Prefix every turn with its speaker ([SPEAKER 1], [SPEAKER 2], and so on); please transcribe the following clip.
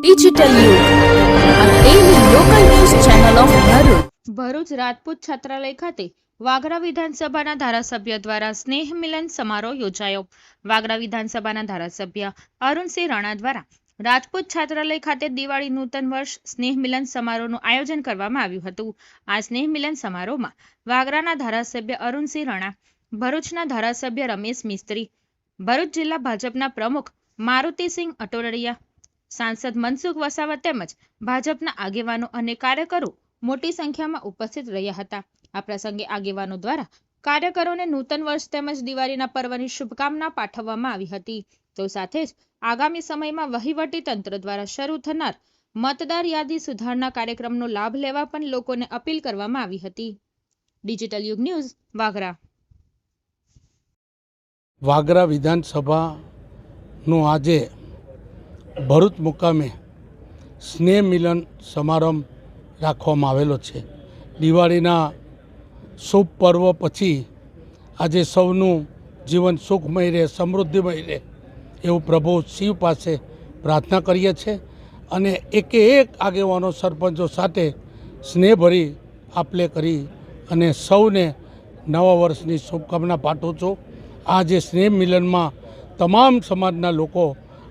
[SPEAKER 1] Digital
[SPEAKER 2] Bharuch Rajput છાત્રાલય ખાતે વાગરા વિધાનસભાના ધારાસભ્ય દ્વારા સ્નેહ મિલન સમારોહ યોજાયો. વાગરા વિધાનસભાના ધારાસભ્ય અરુણસિંહ રાણા દ્વારા રાજપૂત છાત્રાલય ખાતે દિવાળી નૂતન વર્ષ સ્નેહ મિલન સમારોહનું આયોજન કરવામાં આવ્યું હતું. આ સ્નેહ મિલન સમારોહમાં વાગરાના ધારાસભ્ય અરુણસિંહ રાણા, ભરૂચના ધારાસભ્ય રમેશ મિસ્ત્રી, ભરૂચ જિલ્લા ભાજપના પ્રમુખ મારુતિસિંહ અટોરડિયા સાંસદ મનસુખ વસાવા તેમજ ભાજપના આગેવાનો અને કાર્યકરો મોટી સંખ્યામાં ઉપસ્થિત રહ્યા હતા. આ પ્રસંગે આગેવાનો દ્વારા કાર્યકરોને નૂતન વર્ષ તેમજ દિવાળીના પર્વની શુભકામના પાઠવવામાં આવી હતી. તો સાથે જ આગામી સમયમાં વહીવટી તંત્ર દ્વારા શરૂ થનાર મતદાર યાદી સુધારણા કાર્યક્રમનો લાભ લેવા પણ લોકોને અપીલ કરવામાં આવી હતી. ડિજિટલ યુગ ન્યૂઝ, વાગરા.
[SPEAKER 3] વાગરા વિધાનસભાનું આજે ભરૂચ મુકામે સ્નેહ મિલન સમારંભ રાખવામાં આવેલો છે. દિવાળીના શુભ પર્વ પછી આજે સૌનું જીવન સુખમય રહે, સમૃદ્ધિમય રહે એવું પ્રભુ શિવ પાસે પ્રાર્થના કરીએ છીએ અને એકે એક આગેવાનો, સરપંચો સાથે સ્નેહભરી આપલે કરી અને સૌને નવા વર્ષની શુભકામના પાઠવું છું. આ જે સ્નેહ મિલનમાં તમામ સમાજના લોકો